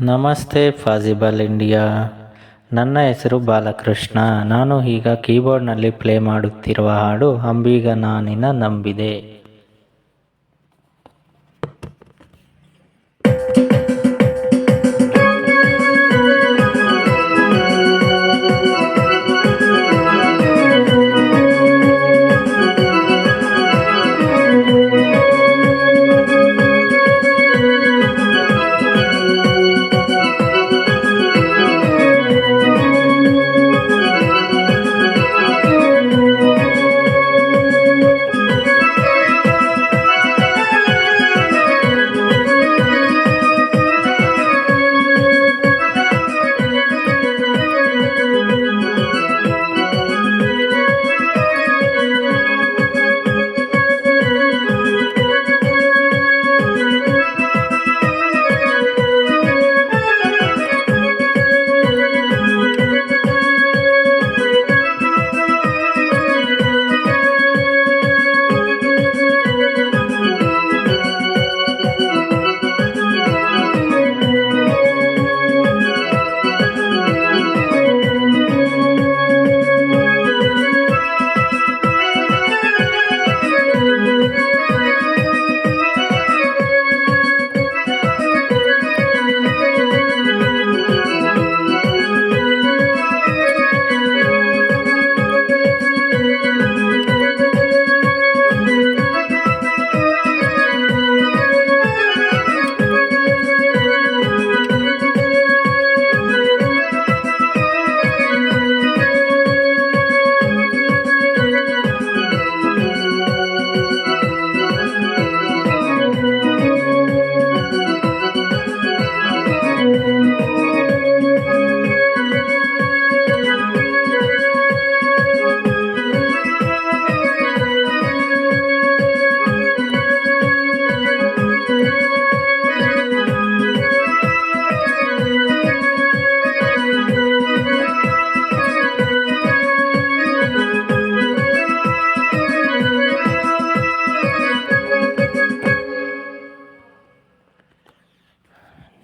ನಮಸ್ತೆ ಫಾಸಿಬಲ್ ಇಂಡಿಯಾ. ನನ್ನ ಹೆಸರು ಬಾಲಕೃಷ್ಣ. ನಾನು ಈಗ ಕೀಬೋರ್ಡ್ನಲ್ಲಿ ಪ್ಲೇ ಮಾಡುತ್ತಿರುವ ಹಾಡು ಅಂಬೀಗ ನಾನಿನ ನಂಬಿದೆ.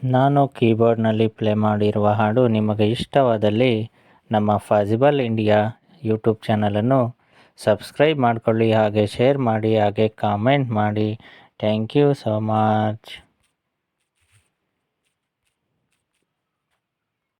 ನಾನು ಕೀಬೋರ್ಡ್ನಲ್ಲಿ ಪ್ಲೇ ಮಾಡಿರುವ ಹಾಡು ನಿಮಗೆ ಇಷ್ಟವಾದಲ್ಲಿ ನಮ್ಮ ಫಾಸಿಬಲ್ ಇಂಡಿಯಾ ಯೂಟ್ಯೂಬ್ ಚಾನಲನ್ನು ಸಬ್ಸ್ಕ್ರೈಬ್ ಮಾಡಿಕೊಳ್ಳಿ ಹಾಗೆ ಶೇರ್ ಮಾಡಿ ಹಾಗೆ ಕಾಮೆಂಟ್ ಮಾಡಿ. Thank you so much.